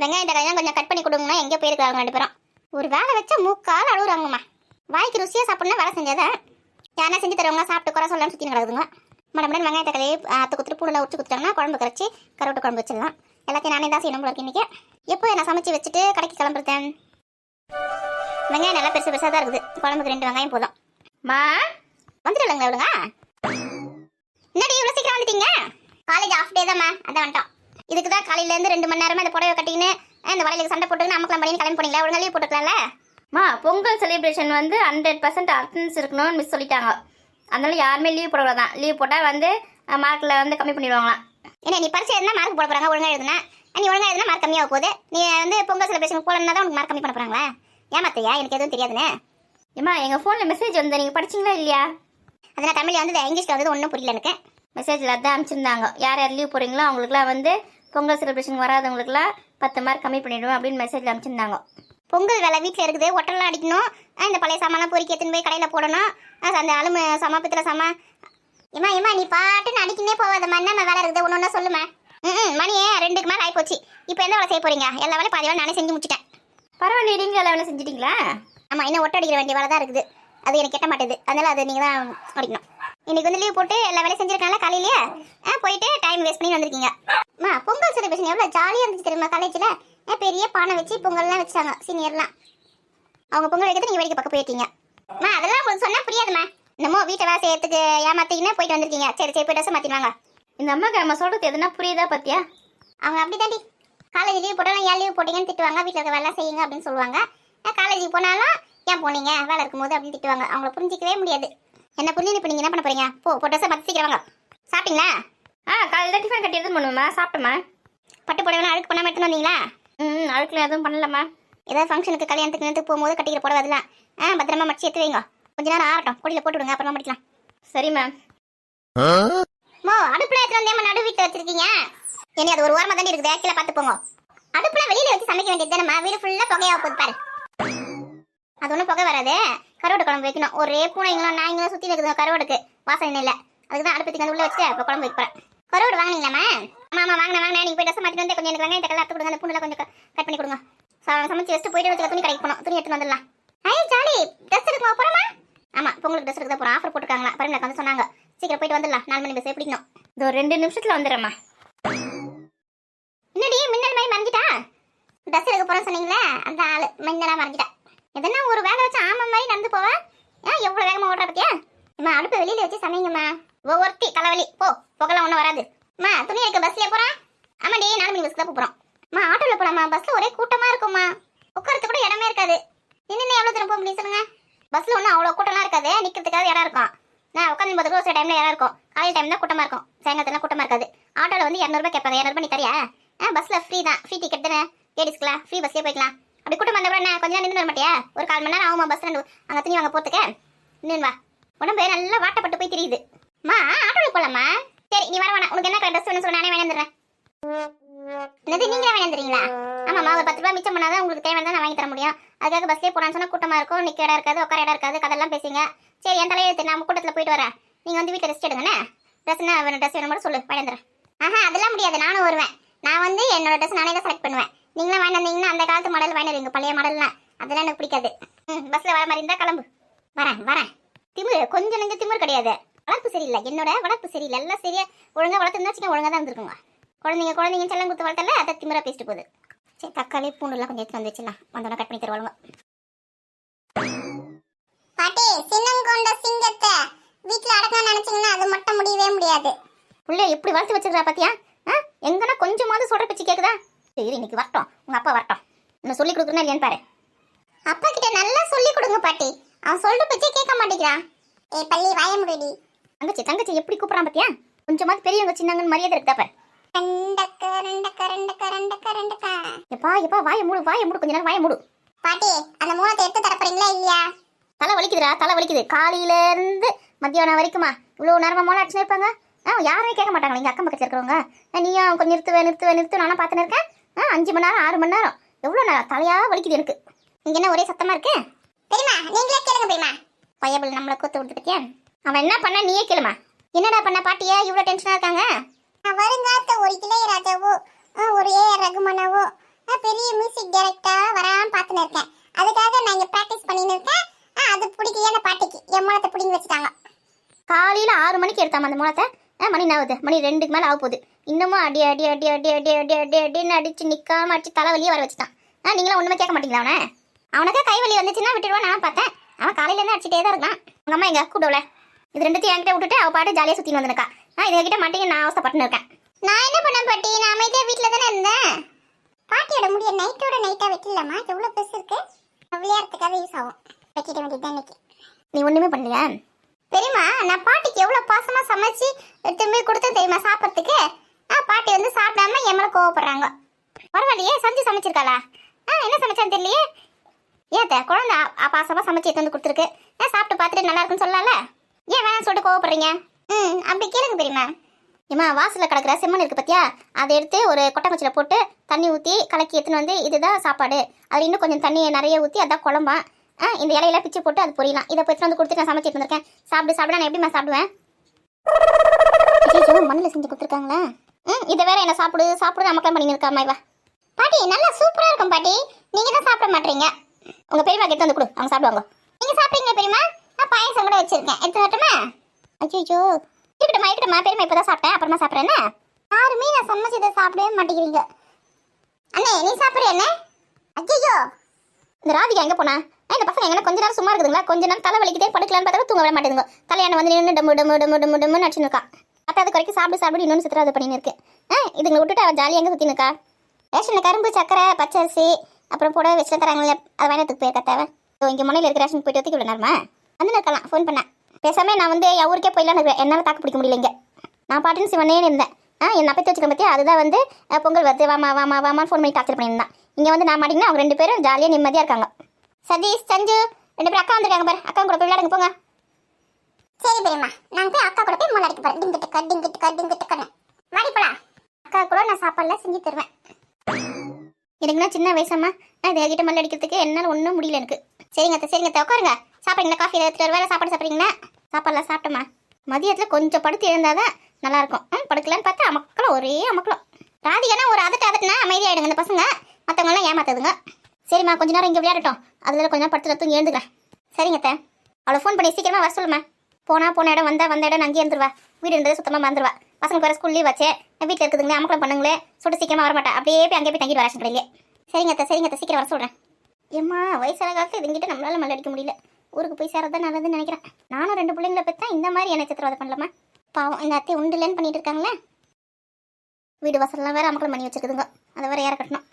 வெங்காயம் தக்காளிலாம் கொஞ்சம் கட் பண்ணி கொடுங்கன்னா எங்கே போயிருக்காங்க ரெண்டு பேரும். ஒரு வேலை வச்சா மூக்கால் அழுகுறாங்கம்மா வாய்க்கு ருசியாக சாப்பிட்ணும் வேலை செஞ்சாதான் யாரா செஞ்சு தருவாங்க சாப்பிட்டு குறை சொல்லலாம் சுற்றி கிடக்குதுங்க. மடமடன் வெங்காயம் தக்காளி அத்தை குத்துட்டு பூண்டில் உச்சு குத்துட்டாங்கன்னா குழம்பு கரைச்சி கருவட்டு குழம்பு வச்சிடலாம். எல்லாத்தையும் நானே தான் செய்யணும் போல இருக்கு இன்றைக்கி எப்போ நான் சமைச்சு வச்சுட்டு கடைக்கு கிளம்புறேன் வெங்காயம் நல்லா பெருசு பெருசாக தான் இருக்குது. குழம்புக்கு ரெண்டு வெங்காயம் போதும். மா வந்துடலங்க இவளுங்க என்னடி இவ்வளோ சீக்கிரம் வந்துட்டீங்க? காலேஜ் ஆஃப் டே தான்மா அதான் வந்துட்டோம். இதுக்கு தான் காலையிலேருந்து ரெண்டு மணி நேரமா இந்த புடவை கட்டின்னு இந்த வலையில சண்டை போட்டுன்னு அம்மக்கலாம் பண்ணி கிளம்பி போனீங்களா? ஒழுங்கா லீவ் போட்டுக்கலாம்ல? மா பொங்கல் செலிப்ரேஷன் வந்து ஹண்ட்ரட் பர்சன்ட் அட்டன்ஸ் இருக்கணும்னு மிஸ் சொல்லிட்டாங்க. அதனால யாருமே லீவ் போடக்கூடாதான். லீவ் போட்டால் வந்து மார்க்கில் வந்து கம்மி பண்ணிடுவாங்களாம். என்ன நீ பரிசு எதுனா மார்க் போட போறாங்க? ஒழுங்கா எழுதுனா? நீ ஒழுங்கா எழுதுனா மார்க் கம்மியாக போகுது. நீ வந்து பொங்கல் செலிப்ரேஷன் போலன்னா தான் உனக்கு மார்க் கம்மி பண்ண போறாங்களா? ஏமாத்தையா எனக்கு எதுவும் தெரியாதுன்னு. ஏம்மா எங்கள் ஃபோனில் மெசேஜ் வந்து நீங்கள் படிச்சீங்களா இல்லையா? அது நான் தமிழ்ல வந்து இங்கிலீஷ்ல வந்து ஒன்றும் புரியல எனக்கு. மெசேஜில் அதான் அனுப்பிச்சிருந்தாங்க. யார் யார் லீவ் போகிறீங்களோ அவங்களுக்குலாம் வந்து பொங்கல் செலிப்ரேஷன் வராதவங்களுக்குலாம் பத்து மார்க் கம்மி பண்ணிவிடுவோம் அப்படின்னு மெசேஜில் அனுப்பிச்சிருந்தாங்க. பொங்கல் வேலை வீட்டில் இருக்குது ஒட்டலாம் அடிக்கணும். இந்த பழைய சாமான்லாம் பொறுக்கி எடுத்துன்னு போய் கடையில் போடணும். அந்த அலுமு சம பித்தளை சம ஏமா ஏமா நீ பாட்டுன்னு அடிக்கனே போகாதம்மா என்ன வேலை இருக்குது. ஒன்று ஒன்றா சொல்லுமா ம் மணியே ரெண்டுக்கு மேலே ஆகிப்போச்சு இப்போ எந்த வேலை செய்ய போறீங்க? எல்லா வேலையும் பாதி வேலை நானே செஞ்சு முடிச்சிட்டேன். பரவாயில்ல நீங்களும் எல்லாம் வேலை செஞ்சிட்டிங்களா? ஆமாம் இன்னும் ஒட்ட அடிக்கிற வேண்டிய வேலை தான் இருக்குது. அது எனக்கு கெட்ட மாட்டேது. அதனால அது நீங்கள் தான் அடிக்கணும். இன்னைக்கு வந்து லீவ் போட்டு எல்லா வேலையும் செஞ்சிருக்காங்களா காலையிலேயே? ஆ போயிட்டு டைம் வேஸ்ட் பண்ணி வந்திருக்கீங்க. அம்மா பொங்கல் செலிப்ரேஷன் எவ்வளோ ஜாலியாக இருந்துச்சு தெரியுமா காலேஜில் பெரிய பானை வச்சு பொங்கல்லாம் வச்சாங்க சீனியர்லாம் அவங்க பொங்கல் வைக்கிறது நீங்கள் வேடிக்கை பார்க்க போயிருக்கீங்க. அம்மா அதெல்லாம் உங்களுக்கு சொன்னால் புரியாதும்மா என்னமோ வீட்டை வேலை செய்யறதுக்கு ஏமாத்திக்கின்னு போயிட்டு வந்திருக்கீங்க. சரி சரி போய் ட்ரெஸ் மாற்றிடுவாங்க இந்த அம்மாக்கு நம்ம சொல்கிறது எதுனா புரியுதா பார்த்தியா அவங்க அப்படி தாண்டி காலேஜ் லீவ் போட்டாலும் ஏன் லீவ் போட்டீங்கன்னு திட்டுவாங்க. வீட்டில் இருக்க வேலை செய்யுங்க அப்படின்னு சொல்லுவாங்க. காலேஜுக்கு போனாலும் ஏன் போனீங்க? வேலை இருக்கும்போது அப்படின்னு திட்டுவாங்க. அவங்கள புரிஞ்சிக்கவே முடியாது. என்ன புரிஞ்சு இப்போ நீங்கள் என்ன பண்ண போறீங்க? போ போ ட்ரெஸ்ஸை பற்றி சீக்கிரம் வாங்க. சாப்பிட்டீங்களா? ஆ காலையில் டிஃபன் கட்டி எதுவும் பண்ணுவோம்மா சாப்பிட்டோம்மா. பட்டு புடவை அழுக்கு பண்ணாமல் எடுத்துன்னு வந்தீங்களா? ம் அழுக்கில் எதுவும் பண்ணலம்மா. ஏதாவது ஃபங்க்ஷனுக்கு கல்யாணத்துக்கு நேரத்துக்கு போகும்போது கட்டிக்கிற புடவை அதெல்லாம் ஆ பத்திரமா மடிச்சு எடுத்து வைங்க. கொஞ்ச நேரம் ஆறட்டும். கொடியில் போட்டு விடுங்க அப்புறமா மடிக்கலாம். சரி மேம் மோ அடுப்புல எடுத்து வந்தேம்மா நடு வீட்டில் வச்சிருக்கீங்க. இனி அது ஒரு ஓரமாக தாண்டி இருக்குது கீழே பார்த்து போங்க. அடுப்புல வெளியில வச்சு சமைக்க வேண்டியது தானே வீடு ஃபுல்லாக புகையாக போகுது பாரு. அது ஒன்றும் புகை வராது. கருவாடு குழம்பு வைக்கணும். ஒரே பூனைங்களும் நாய்ங்களும் சுற்றி வைக்கிறது கருவாடுக்கு. வாசனை இல்லை அதுக்கு தான் அடுப்பத்துக்கு வந்து உள்ள வச்சு இப்போ குழம்பு வைக்கிறேன் கருவாடு வாங்கினீங்களாம்மா? ஆமாம் ஆமாம் வாங்க வாங்கினேன். நீங்கள் போய் ட்ரெஸ் மாற்றிட்டு வந்து கொஞ்சம் எனக்கு வெங்காயம் கலர் கொடுங்க. அந்த பூண்டில் கொஞ்சம் கட் பண்ணி கொடுங்க. சமைச்சு வச்சுட்டு போயிட்டு வச்சுக்க துணி கடைக்கு போகணும். துணி எடுத்துன்னு வந்துடலாம். ஐ ஜாலி. ட்ரெஸ் எடுக்க போகிறோமா ஆமாம் பொங்கலுக்கு ட்ரெஸ் எடுக்க போகிறோம் ஆஃபர் போட்டுருக்காங்களா? பரவாயில்ல வந்து சொன்னாங்க. சீக்கிரம் போயிட்டு வந்துடலாம். நாலு மணி பஸ் எப்படிக்கணும் இது ஒரு ரெண்டு நிமிஷத்தில் வந்துடுறேம்மா. என்னடி மின்னல் மாதிரி மறைஞ்சிட்டா? ட்ரெஸ் எடுக்க போறேன்னு சொன்னீங்களே? அந்த ஆளு மின்னலாக மறைஞ்சிட்டா. எதனா ஒரு வேலை வச்சு ஆமா மாதிரி நடந்து போவ? ஏன் எவ்வளவு வேகமா ஓடுற பத்தியா? அம்மா அடுப்பு வெளியில வச்சு சமைங்கம்மா. ஒவ்வொருத்தி தலைவலி. போ புகலாம் ஒன்றும் வராது. அம்மா துணி எடுக்க பஸ்லயே ஆமா டே நாலு மணி பஸ்க்கு தான் போறோம். அம்மா ஆட்டோல போலாமா? பஸ்ல ஒரே கூட்டமா இருக்கும்மா. உட்காரத்துக்கு கூட இடமே இருக்காது. நின்று எவ்வளவு தூரம் போக முடியும் சொல்லுங்க. பஸ்ல ஒன்றும் அவ்வளோ கூட்டம்லாம் இருக்காது. நிற்கிறதுக்காக இடம் இருக்கும். நான் உட்காந்து போது சில டைம்ல இடம் இருக்கும். காலையில் டைம் தான் கூட்டமா இருக்கும். சாயங்காலத்துல கூட்டமா இருக்காது. ஆட்டோல வந்து இரநூறுபா கேட்பாங்க. இரநூறுபா நீ தரியா ஆ பஸ்ல ஃப்ரீ தான். ஃப்ரீ டிக்கெட் தானே? லேடிஸ்க்குலாம் ஃப்ரீ பஸ்லேயே போய்க்கலாம். அப்படி கூட்டம் வந்த கூட என்ன கொஞ்ச நேரம் நின்று வர மாட்டியா? ஒரு கால் மணி நேரம் ஆகுமா பஸ் ஸ்டாண்டு அங்கே துணி வாங்க போத்துக்க நின்று வா. உடம்பு நல்லா வாட்டப்பட்டு போய் தெரியுது. மா ஆட்டோவில் போலாமா? சரி நீ வர வேணாம். உனக்கு என்ன ட்ரெஸ் வேணும் சொல்லு நானே வேணாந்துடுறேன் என்னது நீங்களே வேணாந்துறீங்களா ஆமாம்மா ஒரு பத்து ரூபா மிச்சம் பண்ணாதான் உங்களுக்கு தேவையானதை நான் வாங்கி தர முடியும். அதுக்காக பஸ்லேயே போனான்னு சொன்னால் கூட்டமா இருக்கும். நிக்க இடம் இருக்காது உட்கார இடம் இருக்காது கதெல்லாம் பேசுங்க. சரி என் தலையை நான் கூட்டத்தில் போயிட்டு வரேன். நீங்க வந்து வீட்டில் ரெஸ்ட் எடுங்கண்ணே. ட்ரெஸ் என்ன வேணும் ட்ரெஸ் வேணும் கூட சொல்லு வாங்கிந்துறேன் ஆஹா அதெல்லாம் முடியாது. நானும் வருவேன். நான் வந்து என்னோட ட்ரெஸ் நானே தான் செலக்ட் பண்ணுவேன். நீங்களும் வாங்கி வந்தீங்கன்னா அந்த காலத்து மாடல் வாங்கி வருவீங்க பழைய மாடல்லாம் அதெல்லாம் எனக்கு பிடிக்காது. ம் பஸ்ல வர மாதிரி இருந்தா கிளம்பு. வரேன் வரேன். திமிரு கொஞ்சம் நெஞ்ச திமிரு கிடையாது. வளர்ப்பு சரியில்லை. என்னோட வளர்ப்பு சரியில்லை. எல்லாம் சரியா ஒழுங்கா வளர்த்துருந்தா வச்சுக்க ஒழுங்கா தான் இருந்திருக்குங்க. குழந்தைங்க குழந்தைங்க செல்லம் குத்து வளர்த்தல அதை திமிரா பேசிட்டு போகுது. சரி தக்காளி பூண்டுலாம் கொஞ்சம் எடுத்து வந்து வச்சிடலாம். வந்தோட கட் பண்ணி தருவாங்க பாட்டி சின்னங்கொண்ட சிங்கத்தை வீட்ல அடக்கணும்னு நினைச்சீங்கன்னா அது மட்டும் முடியவே முடியாது. புள்ள எப்படி வளர்த்து வச்சிருக்கா பாத்தியா? எங்கன்னா கொஞ்சமாவது சொல்ற பேச்சு கேக்குதா? சரி இன்னைக்கு வரட்டும். உங்க அப்பா வரட்டும். இன்னும் சொல்லி கொடுக்குறேன்னா இல்லையான்னு பாரு. அப்பா கிட்ட நல்லா சொல்லி கொடுங்க பாட்டி. அவன் சொல்ற பேச்சே கேட்க மாட்டேங்கிறான் ஏ பள்ளி வாய முடிடி. தங்கச்சி தங்கச்சி எப்படி கூப்பிடுறான் பாத்தியா? கொஞ்சமாவது பெரியவங்க சின்னங்கன்னு மரியாதை இருக்குதா பாரு. எப்பா எப்பா வாய மூடு வாய மூடு கொஞ்ச நேரம் வாய மூடு. பாட்டி அந்த மூலத்தை எடுத்து தரப்போறீங்களா இல்லையா? தலை வலிக்குதுடா தலை வலிக்குது. காலையில இருந்து மத்தியானம் வரைக்குமா? இவ்வளவு நேரமா மோளம் அடிச்சுன்னு இருப்பாங்க? ஆ யாருமே கேட்க மாட்டாங்க இங்க அக்கம் பக்கத்துல இருக்கிறவங்க. நீயும் கொஞ்சம் நிறுத்துவே நிறுத்துவே நிறுத்து. நானும் பார்த்துன்னு இருக்கேன். ஆ அஞ்சு மணி நேரம் ஆறு மணி நேரம். எவ்வளோ நேரம்? தலையா வலிக்குது எனக்கு. இங்க என்ன ஒரே சத்தமா இருக்கு? தெரியுமா நீங்களே கேளுங்க தெரியுமா பயபிள் நம்மளை கூத்து விட்டுக்கிட்டியா அவன் என்ன பண்ண நீயே கேளுமா. என்னடா பண்ண பாட்டியா? இவ்வளோ டென்ஷனா இருக்காங்க. வருங்காத்த ஒரு இளையராஜாவோ ஒரு ஏ ஆர் ரகுமானாவோ பெரிய மியூசிக் டைரக்டரா வரான்னு பார்த்துன்னு இருக்கேன். அதுக்காக நான் இங்க ப்ராக்டிஸ் பண்ணின்னு இருக்கேன். அது பிடிக்கலையா அந்த பாட்டிக்கு என் மூலத்தை பிடிங்கி வச்சுட்டாங்க. காலையில் ஆறு மணிக்கு எடுத்தாம அந்த மூலத்தை மணி நாவுது மணி ரெண்டுக்கு மேலே ஆக போகுது. இன்னமும் அடி அடி அடி அடி அடி அடி அடி அடின்னு அடிச்சு நிற்காம அடிச்சு தலைவலியே வர வச்சுட்டான். ஆ நீங்களும் ஒன்றுமே கேட்க மாட்டீங்களா அவனை? அவனுக்கு கை வலி வந்துச்சுன்னா விட்டுடுவான் நான் பார்த்தேன். அவன் காலையிலேருந்து அடிச்சுட்டே தான் இருக்கான். உங்கள் அம்மா எங்க கூப்பிடல இது ரெண்டுத்தையும் என்கிட்ட விட்டுட்டு அவள் பாட்டு ஜாலியாக சுற்றின்னு வந்துருக்கா ஆ இதை கிட்ட மாட்டேங்க நான் அவஸ்தைப்பட்டுன்னு இருக்கேன்? நான் என்ன பண்ண பாட்டி? நான் அமைதியா வீட்ல தானே இருந்தேன். பாட்டியோட முடிய நைட்டோட நைட்டா வெட்டிடலாமா? எவ்வளவு பெருசு இருக்கு? விளையாடுறதுக்காக யூஸ் ஆகும். வெட்டிட வேண்டியது இன்னைக்கு. நீ ஒன்றுமே பண்ணலையா? தெரியுமா நான் பாட்டிக்கு எவ்வளவு பாசமா சமைச்சு போய் கொடுத்தேன் தெரியுமா சாப்பிட்றதுக்கு? பாட்டி வந்து சாப்பிடாம என் மேலே கோவப்படுறாங்க. பரவாயில்லையே சமைச்சு சமைச்சிருக்காளா? ஆ என்ன சமைச்சான்னு தெரியலையே. ஏத்த குழந்தை அ- அ- சமைச்சு எடுத்து வந்து கொடுத்துருக்கு. ஏன் சாப்பிட்டு பார்த்துட்டு நல்லா இருக்குன்னு சொல்லலாம்ல ஏன் வேணாம் சொல்லிட்டு கோவப்படுறீங்க? ம் அப்படி கேளுங்க பெரியம்மா. ஏம்மா வாசலில் கிடக்கிற செம்மண் இருக்கு பார்த்தியா அதை எடுத்து ஒரு கொட்டைக்குச்சியில் போட்டு தண்ணி ஊற்றி கலக்கி எடுத்துன்னு வந்து இதுதான் சாப்பாடு. அதில் இன்னும் கொஞ்சம் தண்ணியை நிறைய ஊற்றி அதான் குழம்பா. ஆ இந்த இலையெல்லாம் பிச்சு போட்டு அது பொரியலாம். இதை போய் வந்து கொடுத்து நான் சமைச்சு எடுத்துருக்கேன் சாப்பிட்டு சாப்பிட நான் எப்படிமா சாப்பிடுவேன்? மண்ணில் செஞ்சு கொடுத்துருக்காங்களா? ம் இதை வேற என்ன சாப்பிடு? சாப்பிடு நமக்கெல்லாம் பண்ணி இருக்காமா இவ. பாட்டி நல்லா சூப்பராக இருக்கும் பாட்டி. நீங்க தான் சாப்பிட மாட்டீங்க. உங்கள் பெரியமா கிட்ட வந்து கொடு. அவங்க சாப்பிடுவாங்க. நீங்க சாப்பிட்டீங்களா பெரியம்மா? நான் பாயசம் கூட வச்சிருக்கேன். எடுத்து வரட்டுமா ஐயோ இருக்கட்டுமா இருக்கட்டுமா இப்போ தான் சாப்பிட்டேன். அப்புறமா சாப்பிட்றேன்னு யாருமே நான் சமைச்சதை சாப்பிடவே மாட்டேங்கிறீங்க. அண்ணே நீ சாப்பிட்ற என்ன? ஐயோ இந்த ராதிகா எங்கே போனா? இந்த பசங்க எங்கன்னா கொஞ்ச நேரம் சும்மா இருக்குதுங்களா? கொஞ்ச நேரம் தலை வலிக்கிட்டே படுக்கலான்னு பார்த்தா தூங்க விட மாட்டேங்குங்க தலையான வந்து நின்று டம்மு டம்மு டம்மு டம்மு டம்முன்னு அடிச்சுன்னு இருக்கா. பத்தாவது அது சாப்பிடு சாப்பிடு இன்னொன்று சித்திராது பண்ணின்னு இருக்கு. ஆ இதுங்களை விட்டுட்டு அவள் ஜாலியாக எங்கே சுற்றி நிற்கா ரேஷனில் கரும்பு சக்கரை பச்சரிசி அப்புறம் புடவை வச்சுல தராங்களே அது வாங்கினதுக்கு போயிருக்கா தேவை ஸோ இங்கே முனையில் இருக்கிற ரேஷன் போயிட்டு ஒத்துக்கி விடணுமா? வந்து நிற்கலாம் ஃபோன் பண்ணேன் பேசாமல் நான் வந்து என் ஊருக்கே போயிடலாம் இருக்கேன் என்னால் தாக்கு பிடிக்க முடியல இங்கே. நான் பாட்டுன்னு சிவனே இருந்தேன். ஆ என் அப்பத்தி வச்சுக்க பற்றி அதுதான் வந்து பொங்கல் வருது. வாமா வாமா வாமான்னு ஃபோன் பண்ணி டார்ச்சர் பண்ணியிருந்தான். இங்கே வந்து நான் மாட்டிங்கன்னா அவங்க ரெண்டு பேரும் ஜாலியாக நிம்மதியாக இருக்காங்க. சதீஷ் சஞ்சு ரெண்டு பேரும் அக்கா வந்திருக்காங்க பாரு. அக்கா கூட போய் விளையாடுங்க போங்க. சரி பெரியம்மா நான் போய் அக்கா கூட போய் மூளை அடிக்க போறேன். டிங்கிட்டு கட் டிங்கிட்டு கட் டிங்கிட்டு டிக்கன்னு மாடி போலாம். அக்கா கூட நான் சாப்பாடுலாம் செஞ்சு தருவேன். எனக்குன்னா சின்ன வயசம்மா. இதை கிட்ட மல்லி அடிக்கிறதுக்கு என்னால் ஒன்றும் முடியல எனக்கு. சரிங்க அத்தை சரிங்க அத்தை உட்காருங்க. சாப்பிடுங்களா காஃபி எடுத்துட்டு வேலை சாப்பாடு சாப்பிட்றீங்களா? சாப்பாடுலாம் சாப்பிட்டோமா மதியத்தில் கொஞ்சம் படுத்து எழுந்தாதான் தான் நல்லாயிருக்கும். ம் படுக்கலான்னு பார்த்தா அமக்களும் ஒரே அமக்களும் ராதிகானா ஒரு அதட்ட அதட்டினா அமைதியாயிடுங்க இந்த பசங்க. மற்றவங்களாம் ஏமாத்துதுங்க. சரிம்மா கொஞ்ச நேரம் இங்கே விளையாடட்டும். அதில் கொஞ்ச நேரம் படுத்து தூங்கி எழுந்துக்கிறேன் சரிங்க அத்தை. அவளை ஃபோன் பண்ணி சீக்கிரமாக வர சொல்லுமா போனா போன இடம் வந்தா வந்த இடம் அங்கேயே இருந்துருவா. வீடு இருந்தது சுத்தமாக மறந்துடுவா பசங்க வேறு ஸ்கூல் லீவ் வச்சே வீட்டில் இருக்குதுங்க அமக்கலாம் பண்ணுங்களே. சொல்லிட்டு சீக்கிரமா வரமாட்டா அப்படியே போய் அங்கே போய் தங்கிட்டு வரேன் கடையிலே சரிங்க அத்தை சரிங்க அத்தை சீக்கிரம் வர சொல்கிறேன் ஏம்மா வயசான காலத்தில் இதுங்கிட்ட நம்மளால மல்ல அடிக்க முடியல. ஊருக்கு போய் சேரதான் நல்லதுன்னு நினைக்கிறேன். நானும் ரெண்டு பிள்ளைங்கள பெற்றா இந்த மாதிரி என்ன சித்திரவதை பண்ணலாமா? பாவம் இந்த அத்தை உண்டுலன்னு பண்ணிட்டு இருக்காங்களே. வீடு வாசல்லாம் வேற அமக்கலம் பண்ணி வச்சிருக்குதுங்க. அதை வேற யாரை கட்டணும்?